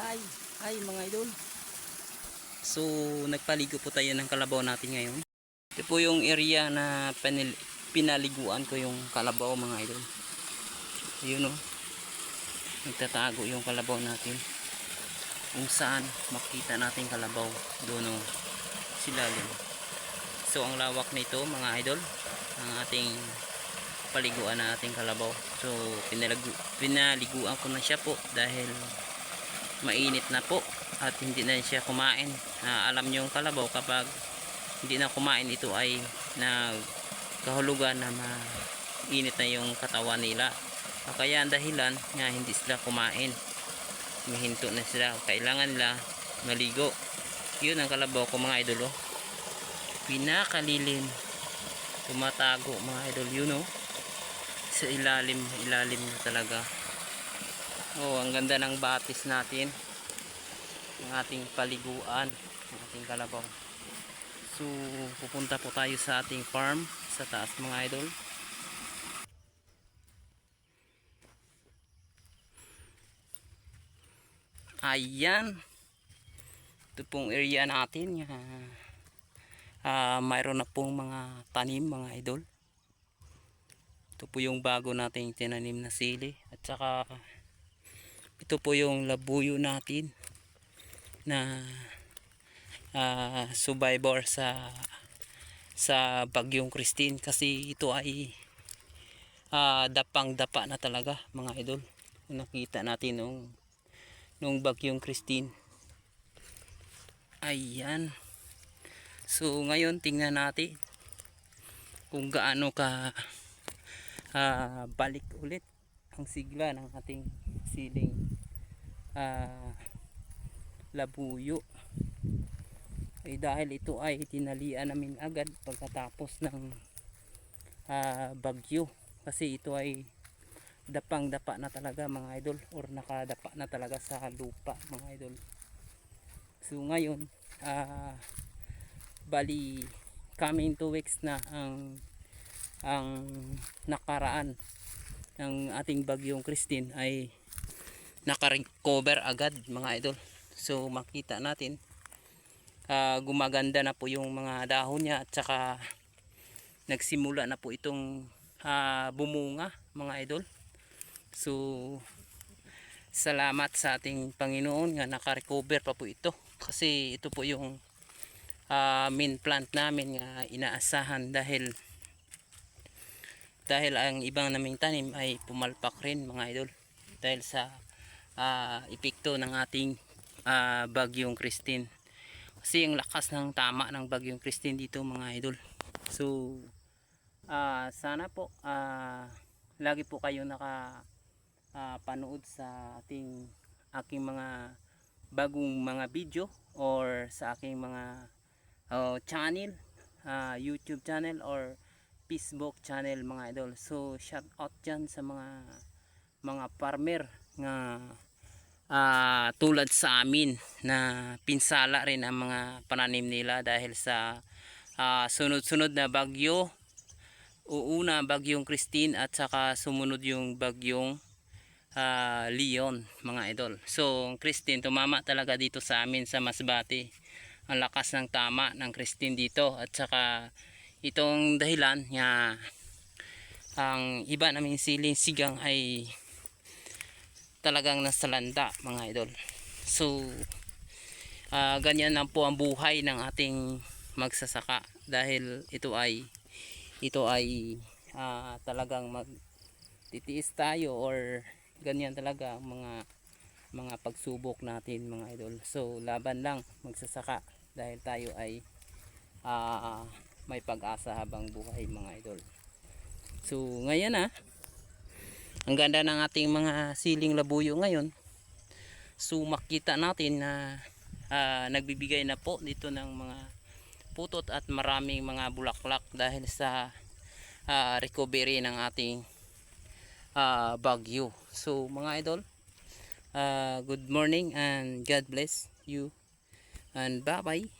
Hi, hi mga idol. So, nagpaligo po tayo ng kalabaw natin ngayon. Ito po yung area na panil- pinaliguan ko yung kalabaw mga idol. Ayun o. Nagtatago yung kalabaw natin. Kung saan makita natin kalabaw. Doon o. Silalim. So, ang lawak nito mga idol. Ang ating paliguan na ating kalabaw. So, pinalagu pinaliguan ko na siya po dahil mainit na po at hindi na siya kumain. Ah, alam nyo yung kalabaw kapag hindi na kumain ito ay nagkahulugan na mainit na yung katawan nila. Ah, kaya ang dahilan nga hindi sila kumain. Mahinto na sila. Kailangan nila maligo. Yun ang kalabaw ko mga idol. Oh. Pinakalilim. Tumatago mga idol. Yun oh. Sa ilalim, ilalim na talaga. Oh, ang ganda ng batis natin. Ang ating paliguan, ang ating kalabaw. So, pupunta po tayo sa ating farm sa taas mga idol. Ayan. Ito pong area natin. Ah, mayroon na pong mga tanim mga idol. Ito po yung bago nating tinanim na sili. At saka ito po yung labuyo natin na ah, survivor sa sa bagyong Christine kasi ito ay ah, dapang dapa na talaga mga idol. Nakita natin nung nung bagyong Christine. Ayan. So ngayon tingnan natin kung gaano ka ah, balik ulit ang sigla ng ating siling ah, labuyo. Ay dahil ito ay tinalian namin agad pagkatapos ng ah, bagyo. Kasi ito ay dapang dapa na talaga mga idol or nakadapa na talaga sa lupa mga idol. So ngayon ah, bali coming 2 weeks na ang ang nakaraan ng ating bagyong Christine ay naka-recover agad mga idol. So makita natin ah, gumaganda na po yung mga dahon niya at saka nagsimula na po itong ah, bumunga mga idol. So salamat sa ating Panginoon nga naka-recover pa po ito. Kasi ito po yung ah, main plant namin nga inaasahan dahil dahil ang ibang naming tanim ay pumalpak rin mga idol. Dahil sa ah, epekto ng ating ah, bagyong Christine kasi ang lakas ng tama ng bagyong Christine dito mga idol so ah, sana po ah, lagi po kayo naka ah, panood sa ating aking mga bagong mga video or sa aking mga oh, channel ah, YouTube channel or Facebook channel mga idol. So shout out dyan sa mga mga farmer nga ah, tulad sa amin na pinsala rin ang mga pananim nila dahil sa ah, sunod-sunod na bagyo. Uuna bagyong Christine at saka sumunod yung bagyong ah, Leon mga idol. So Christine tumama talaga dito sa amin sa Masbate. Ang lakas ng tama ng Christine dito at saka itong dahilan nga ang iba naming siling sigang ay talagang nasa landa mga idol. So ah, ganyan lang po ang buhay ng ating magsasaka dahil ito ay ito ay ah, talagang magtitiis tayo or ganyan talaga mga mga pagsubok natin mga idol. So laban lang magsasaka dahil tayo ay ah, may pag-asa habang buhay mga idol. So ngayon ah ang ganda ng ating mga siling labuyo ngayon. So makita natin na ah, nagbibigay na po dito ng mga putot at maraming mga bulaklak dahil sa ah, recovery ng ating ah, bagyo. So mga idol ah, good morning and God bless you and bye bye